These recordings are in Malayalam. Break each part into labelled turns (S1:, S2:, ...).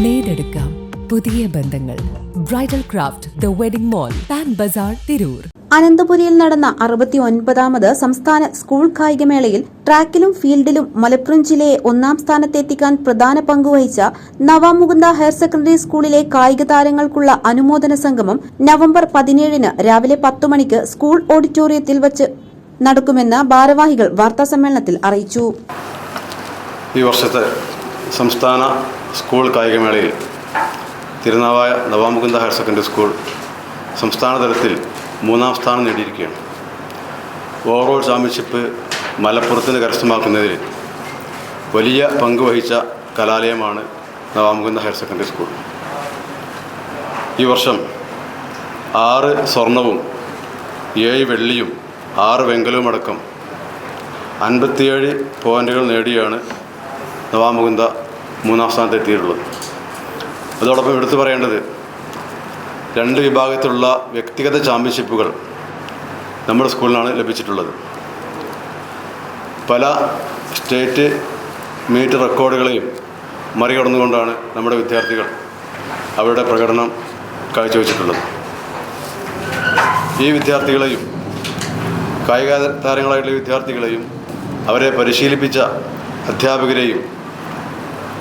S1: നേടെടുക്കാം പുതിയ ബന്ധങ്ങൾ. Bridal craft the wedding mall pan Bazar Tirur
S2: അനന്തപുരിയിൽ നടന്ന അറുപത്തി ഒൻപതാമത് സംസ്ഥാന സ്കൂൾ കായികമേളയിൽ ട്രാക്കിലും ഫീൽഡിലും മലപ്പുറം ജില്ലയെ ഒന്നാം സ്ഥാനത്തെത്തിക്കാൻ പ്രധാന പങ്കുവഹിച്ച നവാമുകുന്ദ ഹയർ സെക്കൻഡറി സ്കൂളിലെ കായിക താരങ്ങൾക്കുള്ള അനുമോദന സംഗമം നവംബർ പതിനേഴിന് രാവിലെ പത്തു മണിക്ക് സ്കൂൾ ഓഡിറ്റോറിയത്തിൽ വച്ച് നടക്കുമെന്ന് ഭാരവാഹികൾ വാർത്താസമ്മേളനത്തിൽ അറിയിച്ചു.
S3: ഈ വർഷത്തെ സംസ്ഥാന school കായികമേളയിൽ Thirunavaya Navamukunda higher secondary school സംസ്ഥാന തലത്തിൽ മൂന്നാം സ്ഥാനം നേടിയിരിക്കുകയാണ്. ഓവറോൾ ചാമ്പ്യൻഷിപ്പ് മലപ്പുറത്തിന് കരസ്ഥമാക്കുന്നതിൽ വലിയ പങ്ക് വഹിച്ച കലാലയമാണ് നവാമുകുന്ദ ഹയർ സെക്കൻഡറി സ്കൂൾ. ഈ വർഷം ആറ് സ്വർണവും ഏഴ് വെള്ളിയും ആറ് വെങ്കലവും അടക്കം അൻപത്തിയേഴ് പോയിന്റുകൾ നേടിയാണ് നവാമുകുന്ദ മൂന്നാം സ്ഥാനത്ത് എത്തിയിട്ടുള്ളത്. അതോടൊപ്പം എടുത്തു പറയേണ്ടത് രണ്ട് വിഭാഗത്തിലുള്ള വ്യക്തിഗത ചാമ്പ്യൻഷിപ്പുകൾ നമ്മുടെ സ്കൂളിനാണ് ലഭിച്ചിട്ടുള്ളത്. പല സ്റ്റേറ്റ് മീറ്റ് റെക്കോർഡുകളെയും മറികടന്നുകൊണ്ടാണ് നമ്മുടെ വിദ്യാർത്ഥികൾ അവരുടെ പ്രകടനം കാഴ്ചവെച്ചിട്ടുള്ളത്. ഈ വിദ്യാർത്ഥികളെയും കായിക താരങ്ങളായിട്ടുള്ള വിദ്യാർത്ഥികളെയും അവരെ പരിശീലിപ്പിച്ച അധ്യാപകരെയും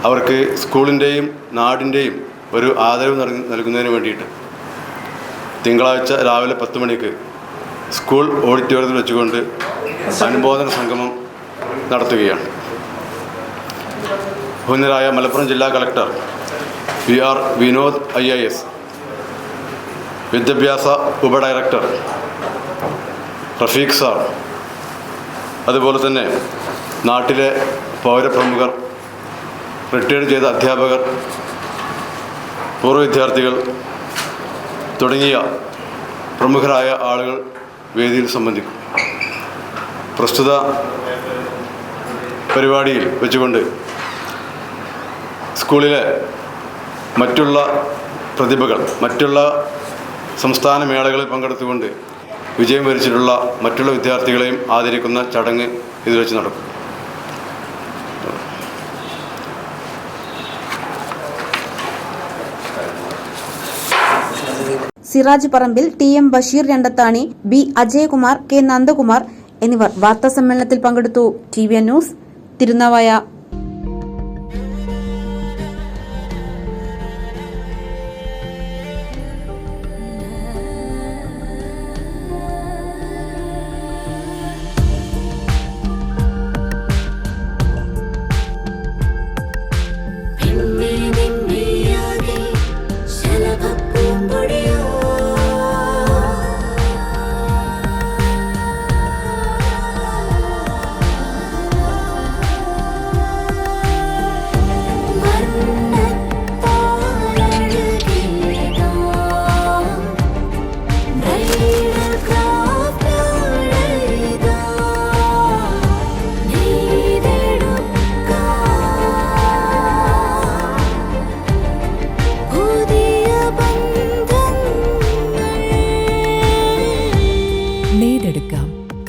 S3: അവർക്ക് സ്കൂളിന്റെയും നാടിന്റെയും ഒരു ആദരവ് നൽകു- നൽകുന്നതിന് വേണ്ടിയിട്ട് തിങ്കളാഴ്ച രാവിലെ പത്ത് മണിക്ക് സ്കൂൾ ഓഡിറ്റോറിയത്തിൽ വെച്ചുകൊണ്ട് അനുബോധന സംഗമം നടത്തുകയാണ്. ബഹുന്നരായ മലപ്പുറം ജില്ലാ collector V R Vinod I I S വിദ്യാഭ്യാസ ഉപഡയറക്ടർ റഫീഖ് സാർ അതുപോലെ തന്നെ നാട്ടിലെ പൗരപ്രമുഖർ റിട്ടയർഡ് ചെയ്ത അധ്യാപകർ പൂർവ വിദ്യാർത്ഥികൾ തുടങ്ങിയ പ്രമുഖരായ ആളുകൾ വേദിയിൽ സംബന്ധിക്കും. പ്രസ്തുത പരിപാടിയിൽ വെച്ചുകൊണ്ട് സ്കൂളിലെ മറ്റുള്ള പ്രതിഭകൾ മറ്റുള്ള സംസ്ഥാന മേളകളിൽ പങ്കെടുത്തുകൊണ്ട് വിജയം വരിച്ചിട്ടുള്ള മറ്റുള്ള വിദ്യാർത്ഥികളെയും ആദരിക്കുന്ന ചടങ്ങ് ഇതിൽ വെച്ച് നടക്കും.
S2: Siraj Parambil T M Basheer Randathani B Ajayakumar K Nandakumar എന്നിവർ വാർത്താസമ്മേളനത്തിൽ പങ്കെടുത്തു. T V news Tirunavaya.